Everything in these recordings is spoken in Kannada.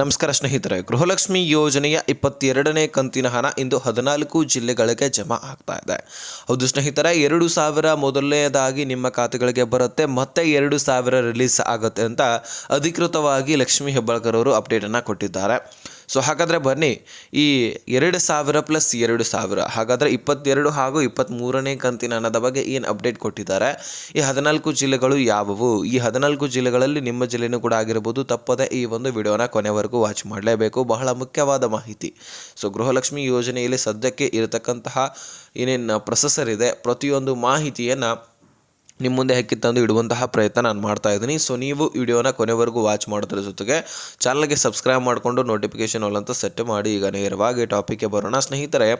ನಮಸ್ಕಾರ ಸ್ನೇಹಿತರೆ, ಗೃಹಲಕ್ಷ್ಮಿ ಯೋಜನೆಯ ಇಪ್ಪತ್ತೆರಡನೇ ಕಂತಿನ ಹಣ ಇಂದು ಹದಿನಾಲ್ಕು ಜಿಲ್ಲೆಗಳಿಗೆ ಜಮಾ ಆಗ್ತಾ ಇದೆ. ಹೌದು ಸ್ನೇಹಿತರೆ, ಎರಡು ಸಾವಿರ ಮೊದಲನೇದಾಗಿ ನಿಮ್ಮ ಖಾತೆಗಳಿಗೆ ಬರುತ್ತೆ, ಮತ್ತೆ ಎರಡು ಸಾವಿರ ರಿಲೀಸ್ ಆಗುತ್ತೆ ಅಂತ ಅಧಿಕೃತವಾಗಿ ಲಕ್ಷ್ಮೀ ಹೆಬ್ಬಾಳ್ಕರ್ ಅವರು ಅಪ್ಡೇಟನ್ನು ಕೊಟ್ಟಿದ್ದಾರೆ. ಸೊ ಹಾಗಾದರೆ ಬನ್ನಿ. ಈ ಎರಡು ಸಾವಿರ ಪ್ಲಸ್ ಎರಡು ಸಾವಿರ, ಹಾಗಾದರೆ ಇಪ್ಪತ್ತೆರಡು ಹಾಗೂ ಇಪ್ಪತ್ತ್ಮೂರನೇ ಕಂತಿನ ಹಣದ ಬಗ್ಗೆ ಏನು ಅಪ್ಡೇಟ್ ಕೊಟ್ಟಿದ್ದಾರೆ? ಈ ಹದಿನಾಲ್ಕು ಜಿಲ್ಲೆಗಳು ಯಾವುವು? ಈ ಹದಿನಾಲ್ಕು ಜಿಲ್ಲೆಗಳಲ್ಲಿ ನಿಮ್ಮ ಜಿಲ್ಲೆನೂ ಕೂಡ ಆಗಿರ್ಬೋದು. ತಪ್ಪದೆ ಈ ಒಂದು ವಿಡಿಯೋನ ಕೊನೆವರೆಗೂ ವಾಚ್ ಮಾಡಲೇಬೇಕು. ಬಹಳ ಮುಖ್ಯವಾದ ಮಾಹಿತಿ. ಸೊ ಗೃಹಲಕ್ಷ್ಮಿ ಯೋಜನೆಯಲ್ಲಿ ಸದ್ಯಕ್ಕೆ ಇರತಕ್ಕಂತಹ ಏನೇನು ಪ್ರೊಸೆಸರ್ ಇದೆ, ಪ್ರತಿಯೊಂದು ಮಾಹಿತಿಯನ್ನು ನಿಮ್ಮ ಮುಂದೆ ಹೆಕ್ಕಿ ತಂದು ಇಡುವಂತಹ ಪ್ರಯತ್ನ ನಾನು ಮಾಡ್ತಾ ಇದ್ದೀನಿ. ಸೊ ನೀವು ವಿಡಿಯೋನ ಕೊನೆವರೆಗೂ ವಾಚ್ ಮಾಡೋದ್ರ ಜೊತೆಗೆ ಚಾನಲ್ಗೆ ಸಬ್ಸ್ಕ್ರೈಬ್ ಮಾಡಿಕೊಂಡು ನೋಟಿಫಿಕೇಶನ್ ಆಲ್ ಸೆಟ್ ಮಾಡಿ. ಈಗ ನೇರವಾಗಿ ಟಾಪಿಕ್ಗೆ ಬರೋಣ. ಸ್ನೇಹಿತರೆ,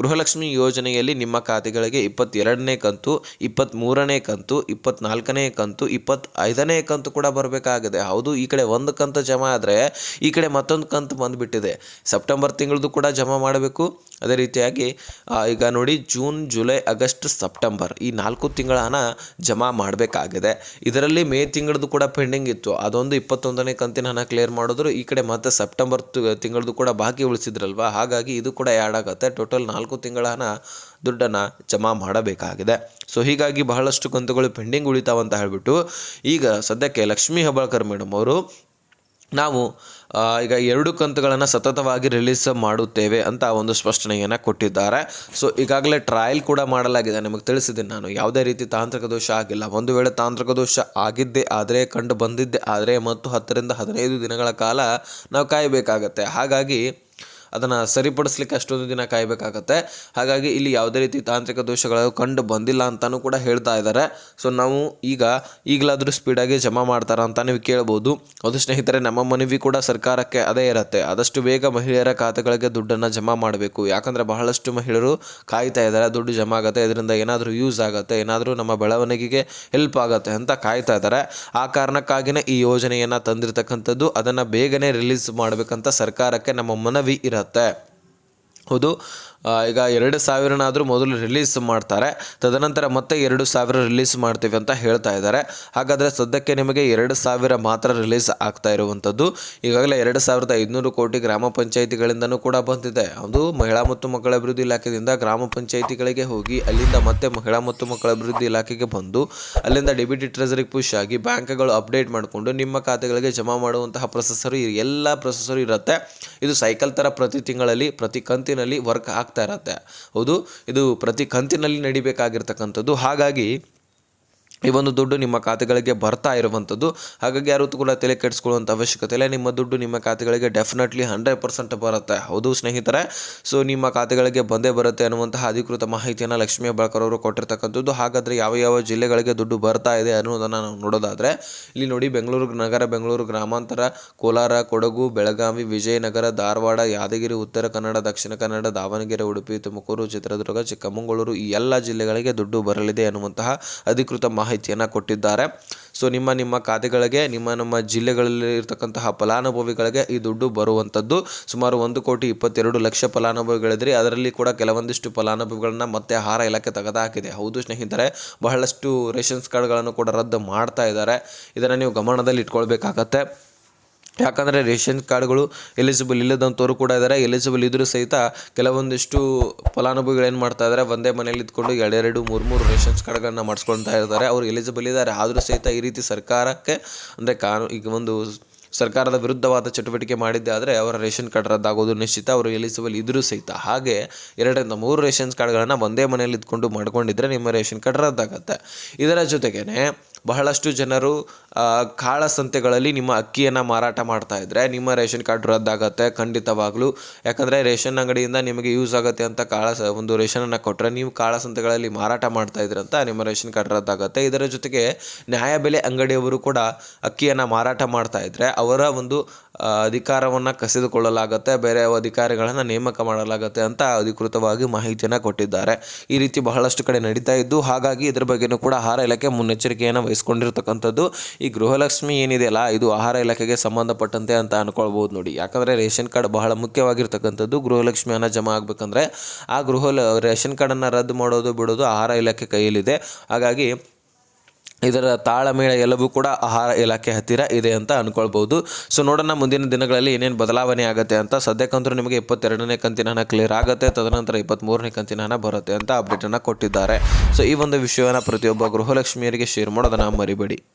ಗೃಹಲಕ್ಷ್ಮಿ ಯೋಜನೆಯಲ್ಲಿ ನಿಮ್ಮ ಖಾತೆಗಳಿಗೆ ಇಪ್ಪತ್ತೆರಡನೇ ಕಂತು ಇಪ್ಪತ್ತ್ಮೂರನೇ ಕಂತು ಇಪ್ಪತ್ತ್ನಾಲ್ಕನೇ ಕಂತು, ಇಪ್ಪತ್ತೈದನೇ ಕಂತು ಕೂಡ ಬರಬೇಕಾಗಿದೆ. ಹೌದು, ಈ ಕಡೆ ಒಂದು ಕಂತು ಜಮಾ ಆದರೆ ಈ ಕಡೆ ಮತ್ತೊಂದು ಕಂತು ಬಂದುಬಿಟ್ಟಿದೆ. ಸೆಪ್ಟೆಂಬರ್ ತಿಂಗಳದ್ದು ಕೂಡ ಜಮಾ ಮಾಡಬೇಕು. ಅದೇ ರೀತಿಯಾಗಿ ಈಗ ನೋಡಿ ಜೂನ್ ಜುಲೈ ಆಗಸ್ಟ್ ಸೆಪ್ಟೆಂಬರ್ ಈ ನಾಲ್ಕು ತಿಂಗಳ ಹಣ ಜಮಾ ಮಾಡಬೇಕಾಗಿದೆ. ಇದರಲ್ಲಿ ಮೇ ತಿಂಗಳದ್ದು ಕೂಡ ಪೆಂಡಿಂಗ್ ಇತ್ತು. ಅದೊಂದು ಇಪ್ಪತ್ತೊಂದನೇ ಕಂತಿನ ಹಣ ಕ್ಲಿಯರ್ ಮಾಡಿದ್ರು. ಈ ಕಡೆ ಮತ್ತೆ ಸೆಪ್ಟೆಂಬರ್ ತಿಂಗಳದ್ದು ಕೂಡ ಬಾಕಿ ಉಳಿಸಿದ್ರಲ್ವ? ಹಾಗಾಗಿ ಇದು ಕೂಡ ಆ್ಯಡ್ ಆಗುತ್ತೆ. ಟೋಟಲ್ ನಾಲ್ಕು ತಿಂಗಳ ಹಣ ದುಡ್ಡನ್ನು ಜಮಾ ಮಾಡಬೇಕಾಗಿದೆ. ಸೊ ಹೀಗಾಗಿ ಬಹಳಷ್ಟು ಕಂತುಗಳು ಪೆಂಡಿಂಗ್ ಉಳಿತಾವಂತ ಹೇಳಿಬಿಟ್ಟು ಈಗ ಸದ್ಯಕ್ಕೆ ಲಕ್ಷ್ಮೀ ಹೆಬ್ಬಾಳ್ಕರ್ ಮೇಡಮ್ ಅವರು ನಾವು ಈಗ ಎರಡು ಕಂತುಗಳನ್ನು ಸತತವಾಗಿ ರಿಲೀಸ್ ಮಾಡುತ್ತೇವೆ ಅಂತ ಒಂದು ಸ್ಪಷ್ಟನೆಯನ್ನು ಕೊಟ್ಟಿದ್ದಾರೆ. ಸೊ ಈಗಾಗಲೇ ಟ್ರಯಲ್ ಕೂಡ ಮಾಡಲಾಗಿದೆ. ನಿಮಗೆ ತಿಳಿಸಿದ್ದೀನಿ ನಾನು. ಯಾವುದೇ ರೀತಿ ತಾಂತ್ರಿಕ ದೋಷ ಆಗಿಲ್ಲ. ಒಂದು ವೇಳೆ ತಾಂತ್ರಿಕ ದೋಷ ಆಗಿದ್ದೇ ಆದರೆ, ಕಂಡು ಬಂದಿದ್ದೇ ಆದರೆ, ಮತ್ತು ಹತ್ತರಿಂದ ಹದಿನೈದು ದಿನಗಳ ಕಾಲ ನಾವು ಕಾಯಬೇಕಾಗತ್ತೆ. ಹಾಗಾಗಿ ಅದನ್ನು ಸರಿಪಡಿಸ್ಲಿಕ್ಕೆ ಅಷ್ಟೊಂದು ದಿನ ಕಾಯಬೇಕಾಗತ್ತೆ. ಹಾಗಾಗಿ ಇಲ್ಲಿ ಯಾವುದೇ ರೀತಿ ತಾಂತ್ರಿಕ ದೋಷಗಳು ಕಂಡು ಬಂದಿಲ್ಲ ಅಂತಲೂ ಕೂಡ ಹೇಳ್ತಾ ಇದ್ದಾರೆ. ಸೊ ನಾವು ಈಗ ಈಗಲಾದರೂ ಸ್ಪೀಡಾಗಿ ಜಮಾ ಮಾಡ್ತಾರ ಅಂತ ನೀವು ಕೇಳ್ಬೋದು. ಅದು ಸ್ನೇಹಿತರೆ, ನಮ್ಮ ಮನವಿ ಕೂಡ ಸರ್ಕಾರಕ್ಕೆ ಅದೇ ಇರುತ್ತೆ. ಆದಷ್ಟು ಬೇಗ ಮಹಿಳೆಯರ ಖಾತೆಗಳಿಗೆ ದುಡ್ಡನ್ನು ಜಮಾ ಮಾಡಬೇಕು. ಯಾಕಂದರೆ ಬಹಳಷ್ಟು ಮಹಿಳೆಯರು ಕಾಯ್ತಾ ಇದ್ದಾರೆ. ದುಡ್ಡು ಜಮಾ ಆಗುತ್ತೆ. ಇದರಿಂದ ಏನಾದರೂ ಯೂಸ್ ಆಗುತ್ತೆ. ಏನಾದರೂ ನಮ್ಮ ಬೆಳವಣಿಗೆಗೆ ಹೆಲ್ಪ್ ಆಗುತ್ತೆ ಅಂತ ಕಾಯ್ತಾ ಇದ್ದಾರೆ. ಆ ಕಾರಣಕ್ಕಾಗಿನೇ ಈ ಯೋಜನೆಯನ್ನು ತಂದಿರತಕ್ಕಂಥದ್ದು ಅದನ್ನು ಬೇಗನೆ ರಿಲೀಸ್ ಮಾಡಬೇಕಂತ ಸರ್ಕಾರಕ್ಕೆ ನಮ್ಮ ಮನವಿ ಇರುತ್ತೆ. ಹೌದು ಆ, ಈಗ ಎರಡು ಸಾವಿರನಾದರೂ ಮೊದಲು ರಿಲೀಸ್ ಮಾಡ್ತಾರೆ. ತದನಂತರ ಮತ್ತೆ ಎರಡು ಸಾವಿರ ರಿಲೀಸ್ ಮಾಡ್ತೀವಿ ಅಂತ ಹೇಳ್ತಾ ಇದ್ದಾರೆ. ಹಾಗಾದರೆ ಸದ್ಯಕ್ಕೆ ನಿಮಗೆ ಎರಡು ಸಾವಿರ ಮಾತ್ರ ರಿಲೀಸ್ ಆಗ್ತಾ ಇರುವಂಥದ್ದು. ಈಗಾಗಲೇ ಎರಡು ಸಾವಿರದ ಐದುನೂರು ಕೋಟಿ ಗ್ರಾಮ ಪಂಚಾಯಿತಿಗಳಿಂದನೂ ಕೂಡ ಬಂದಿದೆ. ಅದು ಮಹಿಳಾ ಮತ್ತು ಮಕ್ಕಳ ಅಭಿವೃದ್ಧಿ ಇಲಾಖೆಯಿಂದ ಗ್ರಾಮ ಪಂಚಾಯಿತಿಗಳಿಗೆ ಹೋಗಿ ಅಲ್ಲಿಂದ ಮತ್ತೆ ಮಹಿಳಾ ಮತ್ತು ಮಕ್ಕಳ ಅಭಿವೃದ್ಧಿ ಇಲಾಖೆಗೆ ಬಂದು ಅಲ್ಲಿಂದ ಡೆಬಿಟ್ ಟ್ರೆಜರಿಗೆ ಪುಷ್ ಆಗಿ ಬ್ಯಾಂಕ್ಗಳು ಅಪ್ಡೇಟ್ ಮಾಡಿಕೊಂಡು ನಿಮ್ಮ ಖಾತೆಗಳಿಗೆ ಜಮಾ ಮಾಡುವಂತಹ ಪ್ರೊಸೆಸರು ಎಲ್ಲ ಪ್ರೊಸೆಸರು ಇರುತ್ತೆ. ಇದು ಸೈಕಲ್ ಥರ ಪ್ರತಿ ತಿಂಗಳಲ್ಲಿ, ಪ್ರತಿ ಕಂತಿನಲ್ಲಿ ವರ್ಕ್ ಆಗ್ತಾ ಇರತ್ತೆ. ಹೌದು ಇದು ಪ್ರತಿ ಕಂತಿನಲ್ಲಿ ನಡಿಬೇಕಾಗಿರ್ತಕ್ಕಂಥದ್ದು. ಹಾಗಾಗಿ ಈ ಒಂದು ದುಡ್ಡು ನಿಮ್ಮ ಖಾತೆಗಳಿಗೆ ಬರ್ತಾ ಇರುವಂಥದ್ದು. ಹಾಗಾಗಿ ಯಾರು ಕೂಡ ತಲೆ ಕೆಡಿಸ್ಕೊಳ್ಳುವಂಥ ಅವಶ್ಯಕತೆ ಇಲ್ಲ. ನಿಮ್ಮ ದುಡ್ಡು ನಿಮ್ಮ ಖಾತೆಗಳಿಗೆ ಡೆಫಿನೆಟ್ಲಿ ಹಂಡ್ರೆಡ್ ಪರ್ಸೆಂಟ್ ಬರುತ್ತೆ. ಹೌದು ಸ್ನೇಹಿತರೆ. ಸೊ ನಿಮ್ಮ ಖಾತೆಗಳಿಗೆ ಬಂದೇ ಬರುತ್ತೆ ಅನ್ನುವಂತಹ ಅಧಿಕೃತ ಮಾಹಿತಿಯನ್ನು ಲಕ್ಷ್ಮೀ ಬಳಕರ್ ಅವರು ಕೊಟ್ಟಿರ್ತಕ್ಕಂಥದ್ದು. ಹಾಗಾದರೆ ಯಾವ ಯಾವ ಜಿಲ್ಲೆಗಳಿಗೆ ದುಡ್ಡು ಬರ್ತಾ ಇದೆ ಅನ್ನೋದನ್ನು ನಾವು ನೋಡೋದಾದರೆ, ಇಲ್ಲಿ ನೋಡಿ ಬೆಂಗಳೂರು ನಗರ, ಬೆಂಗಳೂರು ಗ್ರಾಮಾಂತರ, ಕೋಲಾರ, ಕೊಡಗು, ಬೆಳಗಾವಿ, ವಿಜಯನಗರ, ಧಾರವಾಡ, ಯಾದಗಿರಿ, ಉತ್ತರ ಕನ್ನಡ, ದಕ್ಷಿಣ ಕನ್ನಡ, ದಾವಣಗೆರೆ, ಉಡುಪಿ, ತುಮಕೂರು, ಚಿತ್ರದುರ್ಗ, ಚಿಕ್ಕಮಗಳೂರು ಈ ಎಲ್ಲ ಜಿಲ್ಲೆಗಳಿಗೆ ದುಡ್ಡು ಬರಲಿದೆ ಅನ್ನುವಂತಹ ಅಧಿಕೃತ ಮಾಹಿತಿಯನ್ನು ಕೊಟ್ಟಿದ್ದಾರೆ. ಸೊ ನಿಮ್ಮ ನಿಮ್ಮ ಖಾತೆಗಳಿಗೆ, ನಿಮ್ಮ, ನಮ್ಮ ಜಿಲ್ಲೆಗಳಲ್ಲಿ ಇರತಕ್ಕಂತಹ ಫಲಾನುಭವಿಗಳಿಗೆ ಈ ದುಡ್ಡು ಬರುವಂಥದ್ದು. ಸುಮಾರು ಒಂದು ಕೋಟಿ ಇಪ್ಪತ್ತೆರಡು ಲಕ್ಷ ಫಲಾನುಭವಿಗಳಿದ್ರಿ. ಅದರಲ್ಲಿ ಕೂಡ ಕೆಲವೊಂದಿಷ್ಟು ಫಲಾನುಭವಿಗಳನ್ನ ಮತ್ತೆ ಆಹಾರ ಇಲಾಖೆ ತೆಗೆದುಹಾಕಿದೆ ಹೌದು ಸ್ನೇಹಿತರೆ, ಬಹಳಷ್ಟು ರೇಷನ್ಸ್ ಕಾರ್ಡ್ಗಳನ್ನು ಕೂಡ ರದ್ದು ಮಾಡ್ತಾ ಇದ್ದಾರೆ. ಇದನ್ನು ನೀವು ಗಮನದಲ್ಲಿ ಇಟ್ಕೊಳ್ಬೇಕಾಗತ್ತೆ. ಯಾಕಂದರೆ ರೇಷನ್ ಕಾರ್ಡ್ಗಳು ಎಲಿಜಿಬಲ್ ಇಲ್ಲದಂಥವ್ರು ಕೂಡ ಇದ್ದಾರೆ ಎಲಿಜಿಬಲ್ ಇದ್ದರೂ ಸಹಿತ ಕೆಲವೊಂದಿಷ್ಟು ಫಲಾನುಭವಿಗಳು ಏನು ಮಾಡ್ತಾ ಇದ್ದಾರೆ ಒಂದೇ ಮನೇಲಿ ಇದ್ಕೊಂಡು ಎರಡೆರಡು, ಮೂರು ಮೂರು ರೇಷನ್ಸ್ ಕಾರ್ಡ್ಗಳನ್ನ ಮಾಡಿಸ್ಕೊಳ್ತಾ ಇದ್ದಾರೆ ಅವ್ರು ಎಲಿಜಿಬಲ್ ಇದ್ದಾರೆ ಆದರೂ ಸಹಿತ ಈ ರೀತಿ ಸರ್ಕಾರಕ್ಕೆ, ಅಂದರೆ ಕಾನೂ, ಈಗ ಒಂದು ಸರ್ಕಾರದ ವಿರುದ್ಧವಾದ ಚಟುವಟಿಕೆ ಮಾಡಿದ್ದೆ ಆದರೆ ಅವರ ರೇಷನ್ ಕಾರ್ಡ್ ರದ್ದಾಗೋದು ನಿಶ್ಚಿತ. ಅವರು ಎಲಿಜಿಬಲ್ ಇದ್ದರೂ ಸಹಿತ. ಹಾಗೆ ಎರಡರಿಂದ ಮೂರು ರೇಷನ್ಸ್ ಕಾರ್ಡ್ಗಳನ್ನು ಒಂದೇ ಮನೆಯಲ್ಲಿ ಇದ್ಕೊಂಡು ಮಾಡ್ಕೊಂಡಿದ್ರೆ ನಿಮ್ಮ ರೇಷನ್ ಕಾರ್ಡ್ ರದ್ದಾಗತ್ತೆ. ಇದರ ಜೊತೆಗೇನೆ ಬಹಳಷ್ಟು ಜನರು ಕಾಳ ಸಂತೆಗಳಲ್ಲಿ ನಿಮ್ಮ ಅಕ್ಕಿಯನ್ನು ಮಾರಾಟ ಮಾಡ್ತಾ ಇದ್ದರೆ ನಿಮ್ಮ ರೇಷನ್ ಕಾರ್ಡ್ ರದ್ದಾಗತ್ತೆ ಖಂಡಿತವಾಗ್ಲೂ. ಯಾಕಂದರೆ ರೇಷನ್ ಅಂಗಡಿಯಿಂದ ನಿಮಗೆ ಯೂಸ್ ಆಗುತ್ತೆ ಅಂತ ಕಾಳ ಒಂದು ರೇಷನನ್ನು ಕೊಟ್ಟರೆ ನೀವು ಕಾಳ ಸಂತೆಗಳಲ್ಲಿ ಮಾರಾಟ ಮಾಡ್ತಾ ಇದ್ರಂತ ನಿಮ್ಮ ರೇಷನ್ ಕಾರ್ಡ್ ರದ್ದಾಗತ್ತೆ. ಇದರ ಜೊತೆಗೆ ನ್ಯಾಯಬೆಲೆ ಅಂಗಡಿಯವರು ಕೂಡ ಅಕ್ಕಿಯನ್ನು ಮಾರಾಟ ಮಾಡ್ತಾ ಇದ್ದರೆ ಅವರ ಒಂದು ಅಧಿಕಾರವನ್ನು ಕಸಿದುಕೊಳ್ಳಲಾಗುತ್ತೆ, ಬೇರೆ ಅಧಿಕಾರಿಗಳನ್ನು ನೇಮಕ ಮಾಡಲಾಗುತ್ತೆ ಅಂತ ಅಧಿಕೃತವಾಗಿ ಮಾಹಿತಿಯನ್ನು ಕೊಟ್ಟಿದ್ದಾರೆ. ಈ ರೀತಿ ಬಹಳಷ್ಟು ಕಡೆ ನಡೀತಾ ಇದ್ದು, ಹಾಗಾಗಿ ಇದರ ಬಗ್ಗೆನೂ ಕೂಡ ಆಹಾರ ಇಲಾಖೆ ಮುನ್ನೆಚ್ಚರಿಕೆಯನ್ನು ವಹಿಸ್ಕೊಂಡಿರ್ತಕ್ಕಂಥದ್ದು ಈ ಗೃಹಲಕ್ಷ್ಮಿ ಏನಿದೆಯಲ್ಲ, ಇದು ಆಹಾರ ಇಲಾಖೆಗೆ ಸಂಬಂಧಪಟ್ಟಂತೆ ಅಂತ ಅನ್ಕೊಳ್ಬೋದು ನೋಡಿ. ಯಾಕಂದರೆ ರೇಷನ್ ಕಾರ್ಡ್ ಬಹಳ ಮುಖ್ಯವಾಗಿರ್ತಕ್ಕಂಥದ್ದು ಗೃಹಲಕ್ಷ್ಮಿ ಹಣ ಜಮಾ ಆಗಬೇಕಂದ್ರೆ, ಆ ಗೃಹ ರೇಷನ್ ಕಾರ್ಡನ್ನು ರದ್ದು ಮಾಡೋದು ಬಿಡೋದು ಆಹಾರ ಇಲಾಖೆ ಕೈಯಲ್ಲಿದೆ. ಹಾಗಾಗಿ ಇದರ ತಾಳಮೇಳ ಎಲ್ಲವೂ ಕೂಡ ಆಹಾರ ಇಲಾಖೆ ಹತ್ತಿರ ಇದೆ ಅಂತ ಅಂದ್ಕೊಳ್ಬೋದು ಸೊ ನೋಡೋಣ ಮುಂದಿನ ದಿನಗಳಲ್ಲಿ ಏನೇನು ಬದಲಾವಣೆ ಆಗುತ್ತೆ ಅಂತ. ಸದ್ಯಕ್ಕಂತೂ ನಿಮಗೆ ಇಪ್ಪತ್ತೆರಡನೇ ಕಂತಿನ ಹಣ ಕ್ಲಿಯರ್ ಆಗುತ್ತೆ. ತದನಂತರ ಇಪ್ಪತ್ತ್ಮೂರನೇ ಕಂತಿನ ಹಣ ಬರುತ್ತೆ ಅಂತ ಅಪ್ಡೇಟನ್ನು ಕೊಟ್ಟಿದ್ದಾರೆ. ಸೊ ಈ ಒಂದು ವಿಷಯವನ್ನು ಪ್ರತಿಯೊಬ್ಬ ಗೃಹಲಕ್ಷ್ಮಿಯರಿಗೆ ಶೇರ್ ಮಾಡೋದನ್ನು ಮರಿಬೇಡಿ.